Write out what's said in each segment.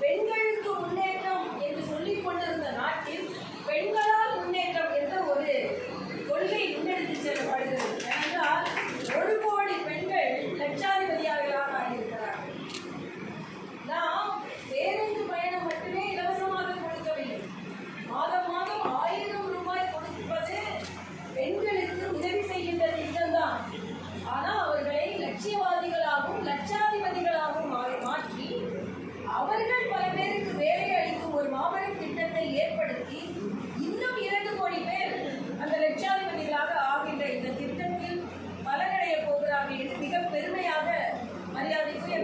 பெண்களுக்கு முன்னேற்றம் என்று சொல்லிக் கொண்டிருந்த நாட்டில் பெண்களால் முன்னேற்றம் என்ற ஒரு கொள்கை முன்னெடுத்து செல்லப்படுகிறது?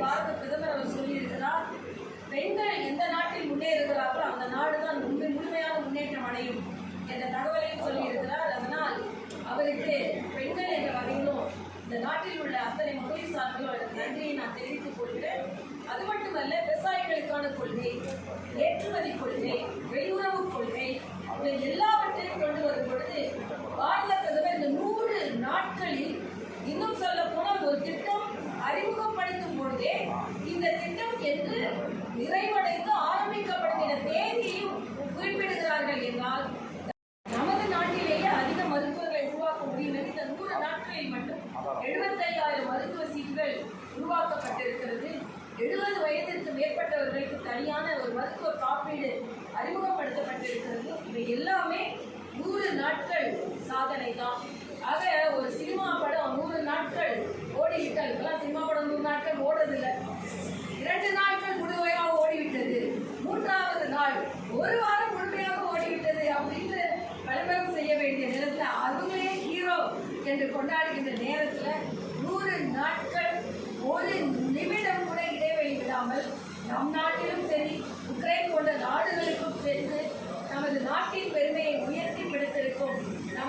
பாரத பிரதமர் அவர் சொல்லியிருக்கிறார் பெண்கள் எந்த நாட்டில் முன்னேறுகிறார்களோ அந்த நாடு தான் உண்மை முழுமையான முன்னேற்றம் அடையும் என்ற தகவலையும் சொல்லியிருக்கிறார். அதனால் அவருக்கு பெண்கள் என்ற வகையிலும் இந்த நாட்டில் உள்ள அத்தனை மகளிர் சார்பிலும் அவருக்கு நன்றியை நான் தெரிவித்துக் கொள்கிறேன். அது மட்டுமல்ல விவசாயிகளுக்கான கொள்கை ஏற்றுமதி கொள்கை வெளியுறவு கொள்கை இவை எல்லாவற்றையும் கொண்டு வரும் பொழுது பாரத பிரதமர் இந்த நூறு நாட்களில் இன்னும் சொல்ல போனால் ஒரு திட்டம் அறிமுகப்படுத்தும் பொழுதே இந்த திட்டம் என்று நிறைவடைந்து ஆரம்பிக்கப்படுகிற தேதியையும் குறிப்பிடுகிறார்கள் என்றால் நமது நாட்டிலேயே அதிக மருத்துவர்களை உருவாக்க முடியும் என்று இந்த நூறு நாட்களில் மட்டும் எழுபத்தையாயிரம் மருத்துவ சீட்டுகள் உருவாக்கப்பட்டிருக்கிறது. எழுபது வயதிற்கு மேற்பட்டவர்களுக்கு தனியான ஒரு மருத்துவ காப்பீடு அறிமுகப்படுத்தப்பட்டிருக்கிறது. இவை எல்லாமே நூறு நாட்கள் சாதனை தான். ஆக ஒரு சினிமா படம் நூறு நாட்கள் ஓடிவிட்டால் இப்பெல்லாம் சினிமா படம் நூறு நாட்கள் ஓடுறதில்லை இரண்டு நாட்கள் முழுமையாக ஓடிவிட்டது மூன்றாவது நாள் ஒரு வாரம் முழுமையாக ஓடிவிட்டது அப்படின்னு விளம்பரம் செய்ய வேண்டிய நேரத்தில் அதுவே ஹீரோ என்று கொண்டாடுகின்ற நேரத்தில் நூறு நாட்கள் ஒரு நிமிடம் கூட இடைவெளி விடாமல் நம் நாட்டிலும் சரி உக்ரைன் போன்ற நாடுகளுக்கும் சென்று நமது நாட்டின் பெருமையை உயர்த்தி பிடித்திருக்கும்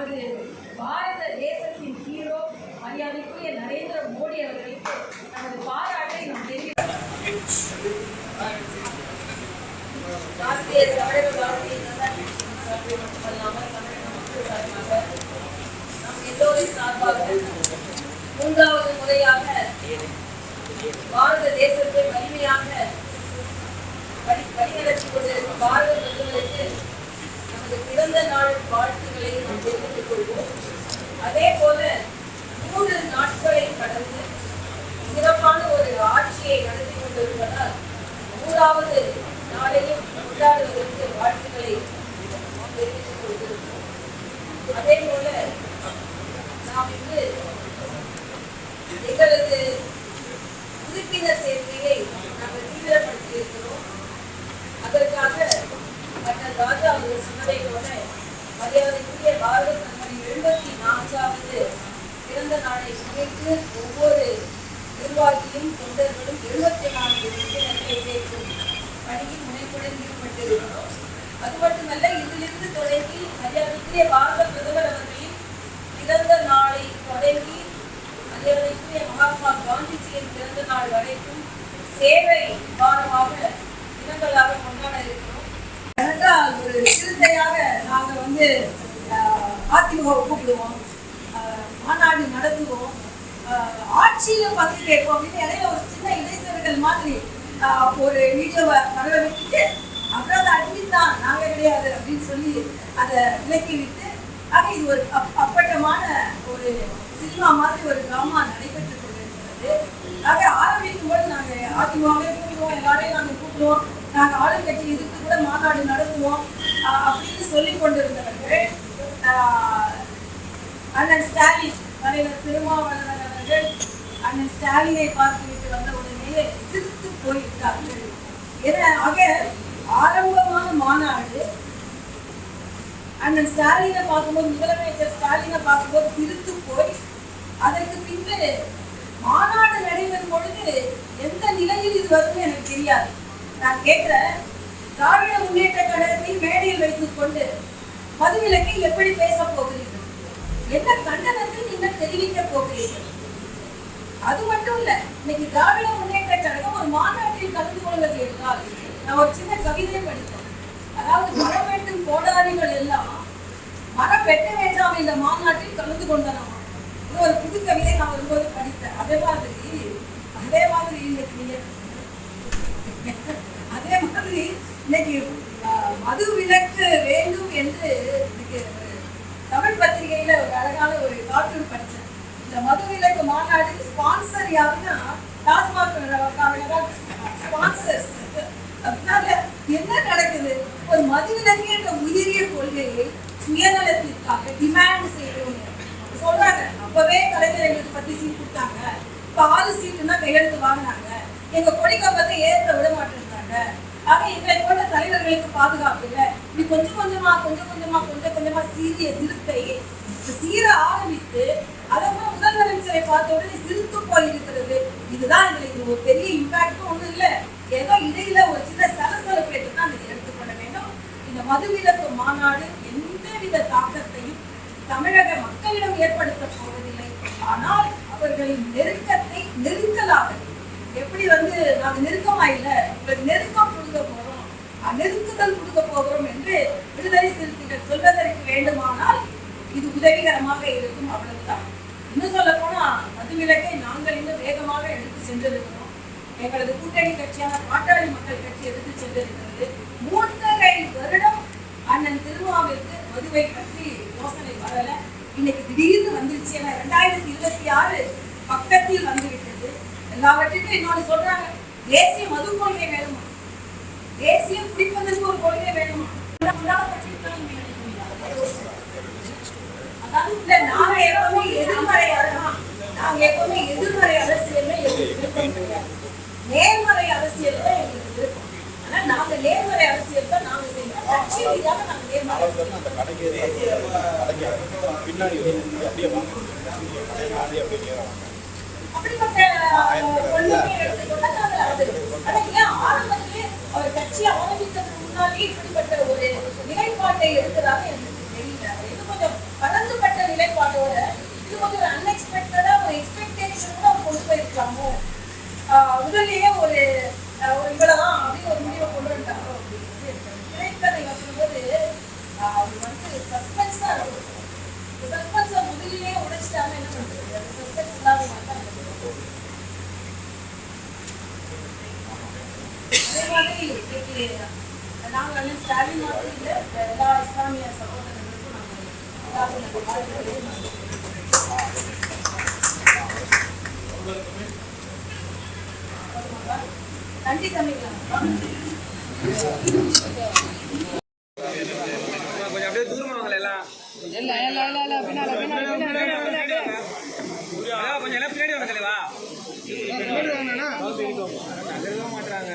நமது பாரத தேசத்தின் ஹீரோ மரியாதைக்குரிய நரேந்திர மோடி அவர்களுக்கு நமது பாராட்டை நாம் மூன்றாவது முறையாக பாரத தேசத்தை வலிமையாக வழிநடத்திக் கொண்டிருக்கும் பாரத பிரதமருக்கு நமது பிறந்த நாள் வாழ்த்துக்களை நாம் தெரிவித்துக் கொள்வோம் அதே போல மூன்று நாட்களை கடந்து சிறப்பான ஒரு ஆட்சியை நடத்தி கொண்டிருப்பதால் நூறாவது நாளையும் கொண்டாடுவதற்கு வாழ்த்துக்களை தெரிவித்துக் கொள்கிறோம். அதே போல நாம் இன்று எங்களது உறுப்பினர் சேர்க்கையை நாங்கள் தீவிரப்படுத்தி இருக்கிறோம் அதற்காக மன்னர் ராஜா அவர்கள் சொன்னதை போல மரியாதைக்குரிய பாரத பிரதமரின் எழுபத்தி நான்காவது பிறந்த நாளை முன்னிட்டு ஒவ்வொரு நிர்வாகியும் தொண்டர்களும் எழுபத்தி நான்கு உறுப்பினர்களை சேர்க்கும் பணியில் முனைப்புடன் ஈடுபட்டிருக்கிறோம். அது மட்டுமல்ல இதிலிருந்து தொடங்கி மரியாதைக்குரிய பாரத பிரதமர் அவர்களின் பிறந்த நாளை தொடங்கி மரியாதைக்குரிய மகாத்மா காந்திஜியின் பிறந்த நாள் வரைக்கும் சேவை வாரமாக தினங்களாக கொண்டாட இருக்கிறோம் ஏனென்றால் ஒரு சிறுத்தையாக நாங்க வந்து ஆஹ், அதிமுகவை கூப்பிடுவோம் மாநாடு நடத்துவோம். ஆஹ், ஆட்சியில பங்கு கேட்போம் அப்படின்னு இடையில ஒரு சின்ன இளைஞர்கள் மாதிரி ஒரு வீடியோவை வர விட்டுட்டு அப்புறம் அதை அட்மிட் தான் நாங்க கிடையாது அப்படின்னு சொல்லி அதை விலக்கி விட்டு ஆக இது ஒரு அப்- அப்பட்டமான ஒரு சினிமா மாதிரி ஒரு டிராமா நடைபெற்று கொண்டிருக்கிறது. ஆக ஆரம்பிக்கும் போது நாங்கள் அதிமுகவே கூப்பிடுவோம் எல்லாரையும் நாங்கள் கூப்பிடுவோம். நாங்கள் ஆளுங்கட்சி எதிர்த்து கூட மாநாடு நடத்துவோம் அப்படின்னு சொல்லி கொண்டிருந்தவர்கள் அண்ணன் ஸ்டாலின் தலைவர் திருமாவளவன் அவர்கள் அண்ணன் ஸ்டாலினை பார்த்துவிட்டு வந்த உடனே சிரித்து போயிருக்கார்கள் என ஆக ஆரம்பமான மாநாடு. அண்ணன் ஸ்டாலினை பார்க்கும்போது முதலமைச்சர் ஸ்டாலினை பார்க்கும்போது சிரித்து போய் அதற்கு பின்பு மாநாடு நடைபெறும் பொழுது எந்த நிலையில் இது வரும் எனக்கு தெரியாது. நான் கேட்கிறேன் திராவிட முன்னேற்ற கழகத்தை மேடையில் வைத்துக் கொண்டு மதுவிலக்கை எப்படி பேச போகிறீர்கள்? என்ன கண்டனத்தை நீங்கள் தெரிவிக்க போகிறீர்கள்? அது மட்டும் இல்ல இன்னைக்கு திராவிட முன்னேற்ற கழகம் ஒரு மாநாட்டில் கலந்து கொள்வது என்றால் நான் ஒரு சின்ன கவிதை படித்தேன். அதாவது மரம் வெட்டும் கோடாரிகள் எல்லாம் மரம் வெட்ட வேண்டாம் இந்த மாநாட்டில் கலந்து கொண்டனாம் இது ஒரு புது கவிதை நான் வரும்போது படித்தேன். அதே மாதிரி அதே மாதிரி இன்னைக்கு நீங்க அதே மாதிரி இன்னைக்கு மது விலக்கு வேண்டும் என்று தமிழ் பத்திரிகையில ஒரு அழகான ஒரு கார்ட்டூன் படிச்சேன். இந்த மது விலக்கு மாநாடு ஸ்பான்சர் யாருன்னா டாஸ்மாக் ஸ்பான்சர்ஸ் அதனால என்ன நடக்குது? ஒரு மது விலக்கு என்ற உயரிய கொள்கையை சுயநலத்திற்காக டிமாண்ட் செய்யறவங்க சொல்றாங்க அப்பவே கலைஞர் எங்களுக்கு பத்தி சீட் கொடுத்தாங்க. இப்ப ஆறு சீட்டுனா கையெழுத்து வாங்கினாங்க. எங்க கொடிக்கம்பத்தை ஏற்ற விட மாட்டேங்கிறாங்க ஆக எங்களை போன்ற தலைவர்களுக்கு பாதுகாப்பு இல்லை. இப்படி கொஞ்சம் கொஞ்சமா கொஞ்சம் கொஞ்சமா கொஞ்சமா சீரிய சிறுத்தை சீர ஆரம்பித்து அதெல்லாம் முதலமைச்சரை பார்த்த உடனே சிரித்து போய் இருக்கிறது. இதுதான் இதுல இது ஒரு பெரிய இம்பாக்டும் ஒண்ணும் இல்ல. ஏதோ இடையில ஒரு சின்ன சலசலப்பை தான் இதை எடுத்துக்கொள்ள வேண்டும். இந்த மதுவிலக்கு மாநாடு எந்தவித தாக்கத்தையும் தமிழக மக்களிடம் ஏற்படுத்த போவதில்லை. ஆனால் அவர்களின் நெருக்கத்தை நெருக்கலாக எப்படி வந்து நாங்க நெருக்கமா இல்ல? நெருக்கம் நெருக்குதல் கொடுக்க போகிறோம் என்று விடுதலை சிறுத்தைகள் சொல்வதற்கு வேண்டுமானால் இது உதவிகரமாக இருக்கும் அவ்வளவுதான். இன்னும் சொல்ல போனா மதுவிலக்கை நாங்கள் இன்னும் வேகமாக எடுத்து சென்றிருக்கிறோம். எங்களது கூட்டணி கட்சியான பாட்டாளி மக்கள் கட்சி எடுத்து சென்றிருக்கிறது. மூன்றரை வருடம் அண்ணன் திருமாவிற்கு மதுவை பற்றி யோசனை வரல. இன்னைக்கு திடீர்னு வந்துருச்சு ஏன்னா ரெண்டாயிரத்தி இருபத்தி ஆறு பக்கத்தில் வந்துவிட்டது. எல்லாவற்றிற்கும் இன்னொன்று இன்னொன்னு சொல்றாங்க. தேசிய மது கொள்கை வேணுமா தேசிய குடிப்பதற்கு ஒரு கொள்கை வேணும்? அதாவது நாங்க எப்பவுமே எதிர்மறை நாங்க எப்பவுமே எதிர்மறை அரசியல்ல எங்களுக்கு நேர்மறை அரசியல் தான் எங்களுக்கு விருப்பம். ஆனா நாங்க நேர்மறை அரசியல் தான் நாங்க செய்யணும் கட்சி ரீதியாக நாங்க நேர்மறை பின்னாடி அப்படியே ஒரு நிலைப்பாட்டை எடுத்ததாக எனக்கு தெரியல இது கொஞ்சம் பறந்துபட்ட நிலைப்பாட்டோட இது கொஞ்சம் ஒரு அன்எக்ஸ்பெக்டடா ஒரு எக்ஸ்பெக்டேஷன் அவர் கொண்டு போயிருக்கலாமோ? ஆஹ் முதல்லயே ஒரு ஆஹ் ஒரு இவ்வளவுதான் அப்படின்னு ஒரு முடிவை கொண்டு வந்துட்டாரோ அப்படின்னு எனக்கு திரைக்கதை வச்சும்போது அவர் வந்து சஸ்பென்ஸா இருக்கும் சஸ்பென்ஸை முதல்லயே உடைச்சிட்டாங்க என்ன பண்றது அது சஸ்பென்ஸ் இல்லாத மாதிரி தான் இருக்கும். அதே மாதிரி இன்னைக்கு நாங்கள் வந்து ஸ்டாலின் மட்டும் இல்லை எல்லா இஸ்லாமிய சகோதரர்களுக்கும் நாங்கள் எல்லாருக்கும் வாழ்த்துக்களை நன்றி தமிழ் கொஞ்சம் அப்படியே தூரமா எல்லாம் எல்லாம் அதான் கொஞ்சம் எல்லாம் பின்னாடி வாங்க தலைவா நகரவே மாட்டுறாங்க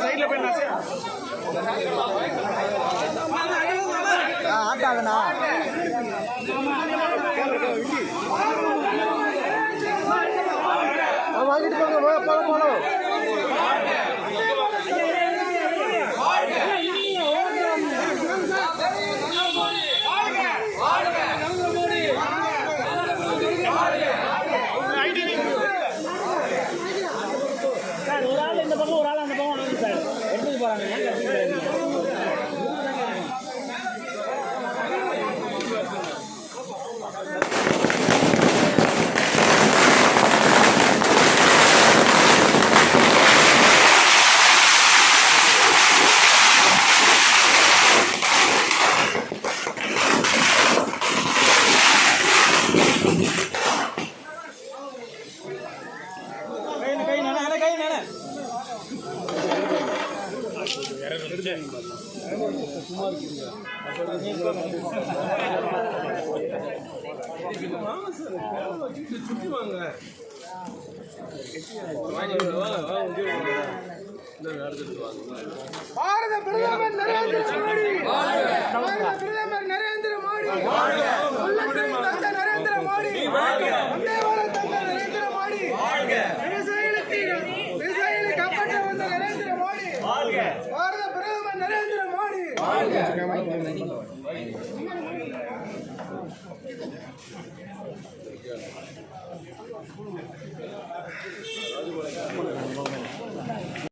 சைட்ல ஆட்டாங்கண்ணா வாங்கிட்டு போங்க போல போல சார் ஒரு ஆள் இந்த பக்கம் ஒரு ஆள் அந்த பக்கம் வந்து சார் எடுத்துட்டு போறாங்க ஏன் கட்டிட்டு போறீங்க? பாரத பிரதமர் நரேந்திர மோடி! பாரத பிரதமர் நரேந்திர மோடி! よろしくお願いします。